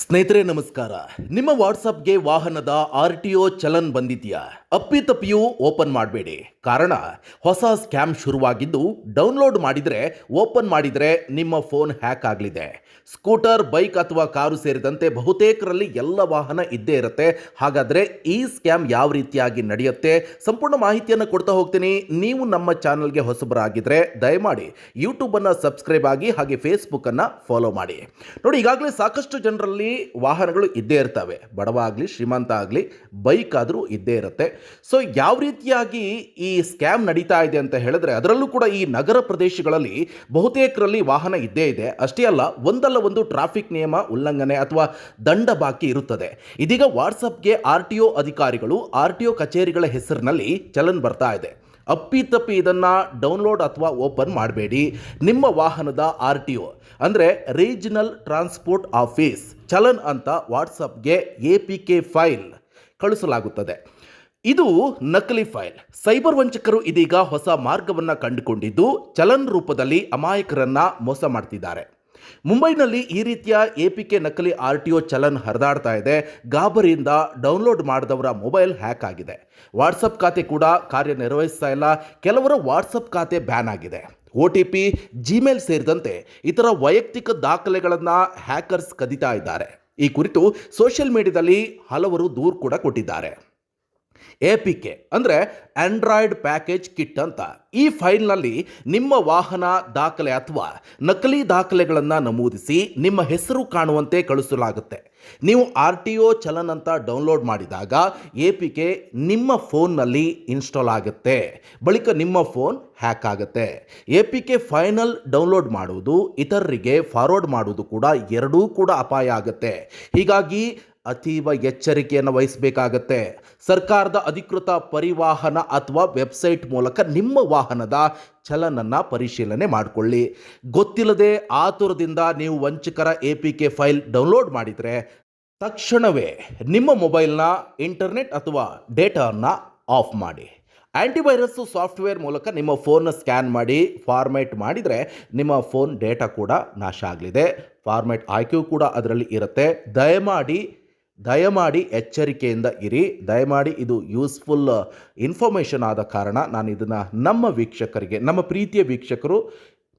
ಸ್ನೇಹಿತರೆ, ನಮಸ್ಕಾರ. ನಿಮ್ಮ ವಾಟ್ಸಪ್ಗೆ ವಾಹನದ ಆರ್ ಟಿ ಒ ಚಲನ್ ಬಂದಿದೆಯಾ? ಅಪ್ಪಿತಪ್ಪಿಯೂ ಓಪನ್ ಮಾಡಬೇಡಿ. ಕಾರಣ, ಹೊಸ ಸ್ಕ್ಯಾಮ್ ಶುರುವಾಗಿದ್ದು, ಡೌನ್ಲೋಡ್ ಮಾಡಿದರೆ, ಓಪನ್ ಮಾಡಿದರೆ ನಿಮ್ಮ ಫೋನ್ ಹ್ಯಾಕ್ ಆಗಲಿದೆ. ಸ್ಕೂಟರ್, ಬೈಕ್ ಅಥವಾ ಕಾರು ಸೇರಿದಂತೆ ಬಹುತೇಕರಲ್ಲಿ ಎಲ್ಲ ವಾಹನ ಇದ್ದೇ ಇರುತ್ತೆ. ಹಾಗಾದರೆ ಈ ಸ್ಕ್ಯಾಮ್ ಯಾವ ರೀತಿಯಾಗಿ ನಡೆಯುತ್ತೆ? ಸಂಪೂರ್ಣ ಮಾಹಿತಿಯನ್ನು ಕೊಡ್ತಾ ಹೋಗ್ತೀನಿ. ನೀವು ನಮ್ಮ ಚಾನಲ್ಗೆ ಹೊಸಬರಾಗಿದ್ದರೆ ದಯಮಾಡಿ ಯೂಟ್ಯೂಬನ್ನು ಸಬ್ಸ್ಕ್ರೈಬ್ ಆಗಿ ಹಾಗೆ ಫೇಸ್ಬುಕ್ಕನ್ನು ಫಾಲೋ ಮಾಡಿ. ನೋಡಿ, ಈಗಾಗಲೇ ಸಾಕಷ್ಟು ಜನರಲ್ಲಿ ವಾಹನಗಳು ಇದ್ದೇ ಇರ್ತವೆ. ಬಡವ ಆಗಲಿ ಶ್ರೀಮಂತ ಆಗಲಿ ಬೈಕ್ ಆದರೂ ಇದ್ದೇ ಇರುತ್ತೆ. ಸೊ ಯಾವ ರೀತಿಯಾಗಿ ಈ ಸ್ಕ್ಯಾಮ್ ನಡೀತಾ ಇದೆ ಅಂತ ಹೇಳಿದ್ರೆ, ಅದರಲ್ಲೂ ಕೂಡ ಈ ನಗರ ಪ್ರದೇಶಗಳಲ್ಲಿ ಬಹುತೇಕರಲ್ಲಿ ವಾಹನ ಇದ್ದೇ ಇದೆ. ಅಷ್ಟೇ ಅಲ್ಲ, ಒಂದಲ್ಲ ಒಂದು ಟ್ರಾಫಿಕ್ ನಿಯಮ ಉಲ್ಲಂಘನೆ ಅಥವಾ ದಂಡ ಬಾಕಿ ಇರುತ್ತದೆ. ಇದೀಗ ವಾಟ್ಸಪ್ಗೆ ಆರ್ ಟಿ ಒ ಅಧಿಕಾರಿಗಳು, ಆರ್ ಟಿ ಒ ಕಚೇರಿಗಳ ಹೆಸರಿನಲ್ಲಿ ಚಲನ್ ಬರ್ತಾ ಇದೆ. ಅಪ್ಪಿತಪ್ಪಿ ಇದನ್ನು ಡೌನ್ಲೋಡ್ ಅಥವಾ ಓಪನ್ ಮಾಡಬೇಡಿ. ನಿಮ್ಮ ವಾಹನದ ಆರ್ ಟಿ ಒ, ಅಂದರೆ ರೀಜನಲ್ ಟ್ರಾನ್ಸ್ಪೋರ್ಟ್ ಆಫೀಸ್, ಚಲನ್ ಅಂತ ವಾಟ್ಸಪ್ಗೆ ಎ ಪಿ ಕೆ ಫೈಲ್ ಕಳಿಸಲಾಗುತ್ತದೆ. ಇದು ನಕಲಿ ಫೈಲ್. ಸೈಬರ್ ವಂಚಕರು ಇದೀಗ ಹೊಸ ಮಾರ್ಗವನ್ನು ಕಂಡುಕೊಂಡಿದ್ದು, ಚಲನ್ ರೂಪದಲ್ಲಿ ಅಮಾಯಕರನ್ನ ಮೋಸ ಮಾಡ್ತಿದ್ದಾರೆ. ಮುಂಬೈನಲ್ಲಿ ಈ ರೀತಿಯ ಎ ಪಿ ಕೆ ನಕಲಿ ಆರ್ ಟಿ ಒ ಚಲನ್ ಹರಿದಾಡ್ತಾ ಇದೆ. ಗಾಬರಿಯಿಂದ ಡೌನ್ಲೋಡ್ ಮಾಡಿದವರ ಮೊಬೈಲ್ ಹ್ಯಾಕ್ ಆಗಿದೆ. ವಾಟ್ಸಪ್ ಖಾತೆ ಕೂಡ ಕಾರ್ಯನಿರ್ವಹಿಸ್ತಾ ಇಲ್ಲ. ಕೆಲವರ ವಾಟ್ಸಪ್ ಖಾತೆ ಬ್ಯಾನ್ ಆಗಿದೆ. ಒ ಟಿ ಪಿ ಜಿಮೇಲ್ ಸೇರಿದಂತೆ ಇತರ ವೈಯಕ್ತಿಕ ದಾಖಲೆಗಳನ್ನು ಹ್ಯಾಕರ್ಸ್ ಕದಿತಾ ಇದ್ದಾರೆ. ಈ ಕುರಿತು ಸೋಷಿಯಲ್ ಮೀಡಿಯಾದಲ್ಲಿ ಹಲವರು ದೂರು ಕೂಡ ಕೊಟ್ಟಿದ್ದಾರೆ. ಎ ಪಿ ಕೆ ಅಂದರೆ ಆಂಡ್ರಾಯ್ಡ್ ಪ್ಯಾಕೇಜ್ ಕಿಟ್ ಅಂತ. ಈ ಫೈಲ್ನಲ್ಲಿ ನಿಮ್ಮ ವಾಹನ ದಾಖಲೆ ಅಥವಾ ನಕಲಿ ದಾಖಲೆಗಳನ್ನು ನಮೂದಿಸಿ ನಿಮ್ಮ ಹೆಸರು ಕಾಣುವಂತೆ ಕಳಿಸಲಾಗುತ್ತೆ ನೀವು ಆರ್ ಟಿ ಒ ಚಲನ್ ಅಂತ ಡೌನ್ಲೋಡ್ ಮಾಡಿದಾಗ ಎ ಪಿ ಕೆ ನಿಮ್ಮ ಫೋನ್ನಲ್ಲಿ ಇನ್ಸ್ಟಾಲ್ ಆಗುತ್ತೆ. ಬಳಿಕ ನಿಮ್ಮ ಫೋನ್ ಹ್ಯಾಕ್ ಆಗುತ್ತೆ. A P K final download ಮಾಡುವುದು, ಇತರರಿಗೆ ಫಾರ್ವರ್ಡ್ ಮಾಡುವುದು ಕೂಡ ಎರಡೂ ಕೂಡ ಅಪಾಯ ಆಗುತ್ತೆ. ಹೀಗಾಗಿ ಅತೀವ ಎಚ್ಚರಿಕೆಯನ್ನು ವಹಿಸಬೇಕಾಗತ್ತೆ. ಸರ್ಕಾರದ ಅಧಿಕೃತ ಪರಿವಾಹನ ಅಥವಾ ವೆಬ್ಸೈಟ್ ಮೂಲಕ ನಿಮ್ಮ ವಾಹನದ ಚಲನನ್ನು ಪರಿಶೀಲನೆ ಮಾಡಿಕೊಳ್ಳಿ. ಗೊತ್ತಿಲ್ಲದೆ ಆತುರದಿಂದ ನೀವು ವಂಚಕರ A P K file download ಮಾಡಿದರೆ ತಕ್ಷಣವೇ ನಿಮ್ಮ ಮೊಬೈಲ್ನ ಇಂಟರ್ನೆಟ್ ಅಥವಾ ಡೇಟಾವನ್ನು ಆಫ್ ಮಾಡಿ. ಆ್ಯಂಟಿವೈರಸ್ಸು ಸಾಫ್ಟ್ವೇರ್ ಮೂಲಕ ನಿಮ್ಮ ಫೋನ್ನ ಸ್ಕ್ಯಾನ್ ಮಾಡಿ, ಫಾರ್ಮೇಟ್ ಮಾಡಿದರೆ ನಿಮ್ಮ ಫೋನ್ ಡೇಟಾ ಕೂಡ ನಾಶ ಆಗಲಿದೆ. ಫಾರ್ಮ್ಯಾಟ್ ಆಯ್ಕೆಯೂ ಕೂಡ ಅದರಲ್ಲಿ ಇರುತ್ತೆ. ದಯಮಾಡಿ ದಯಮಾಡಿ ಎಚ್ಚರಿಕೆಯಿಂದ ಇರಿ. ದಯಮಾಡಿ ಇದು ಯೂಸ್ಫುಲ್ ಇನ್ಫಾರ್ಮೇಷನ್ ಆದ ಕಾರಣ ನಾನು ಇದನ್ನು ನಮ್ಮ ವೀಕ್ಷಕರಿಗೆ, ನಮ್ಮ ಪ್ರೀತಿಯ ವೀಕ್ಷಕರು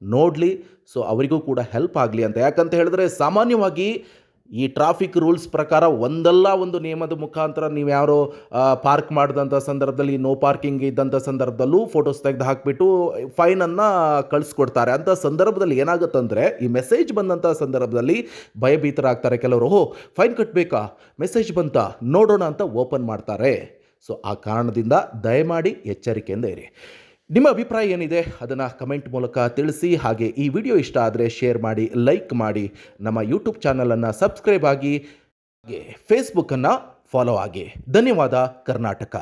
ನೋಡಲಿ. ಸೊ ಅವರಿಗೂ ಕೂಡ ಹೆಲ್ಪ್ ಆಗಲಿ ಅಂತ. ಯಾಕಂತ ಹೇಳಿದ್ರೆ ಸಾಮಾನ್ಯವಾಗಿ ಈ ಟ್ರಾಫಿಕ್ ರೂಲ್ಸ್ ಪ್ರಕಾರ ಒಂದಲ್ಲ ಒಂದು ನಿಯಮದ ಮುಖಾಂತರ ನೀವು ಯಾರೋ ಪಾರ್ಕ್ ಮಾಡಿದಂಥ ಸಂದರ್ಭದಲ್ಲಿ ನೋ ಪಾರ್ಕಿಂಗ್ ಇದ್ದಂಥ ಸಂದರ್ಭದಲ್ಲೂ ಫೋಟೋಸ್ ತೆಗೆದು ಹಾಕಿಬಿಟ್ಟು ಫೈನನ್ನು ಕಳಿಸ್ಕೊಡ್ತಾರೆ. ಅಂಥ ಸಂದರ್ಭದಲ್ಲಿ ಏನಾಗುತ್ತಂದರೆ, ಈ ಮೆಸೇಜ್ ಬಂದಂಥ ಸಂದರ್ಭದಲ್ಲಿ ಭಯಭೀತರಾಗ್ತಾರೆ ಕೆಲವರು. ಓಹ್ ಫೈನ್ ಕಟ್ಟಬೇಕಾ ಮೆಸೇಜ್ ಬಂತ? ನೋಡೋಣ ಅಂತ ಓಪನ್ ಮಾಡ್ತಾರೆ. ಸೊ ಆ ಕಾರಣದಿಂದ ದಯಮಾಡಿ ಎಚ್ಚರಿಕೆಯಿಂದ ಇರಿ. ನಿಮ್ಮ ಅಭಿಪ್ರಾಯ ಏನಿದೆ ಅದನ್ನು ಕಮೆಂಟ್ ಮೂಲಕ ತಿಳಿಸಿ, ಹಾಗೆ ಈ ವಿಡಿಯೋ ಇಷ್ಟ ಆದರೆ ಶೇರ್ ಮಾಡಿ, ಲೈಕ್ ಮಾಡಿ, ನಮ್ಮ ಯೂಟ್ಯೂಬ್ ಚಾನಲನ್ನು ಸಬ್ಸ್ಕ್ರೈಬ್ ಆಗಿ, ಹಾಗೆ ಫೇಸ್ಬುಕ್ಕನ್ನು ಫಾಲೋ ಆಗಿ. ಧನ್ಯವಾದ, ಕರ್ನಾಟಕ.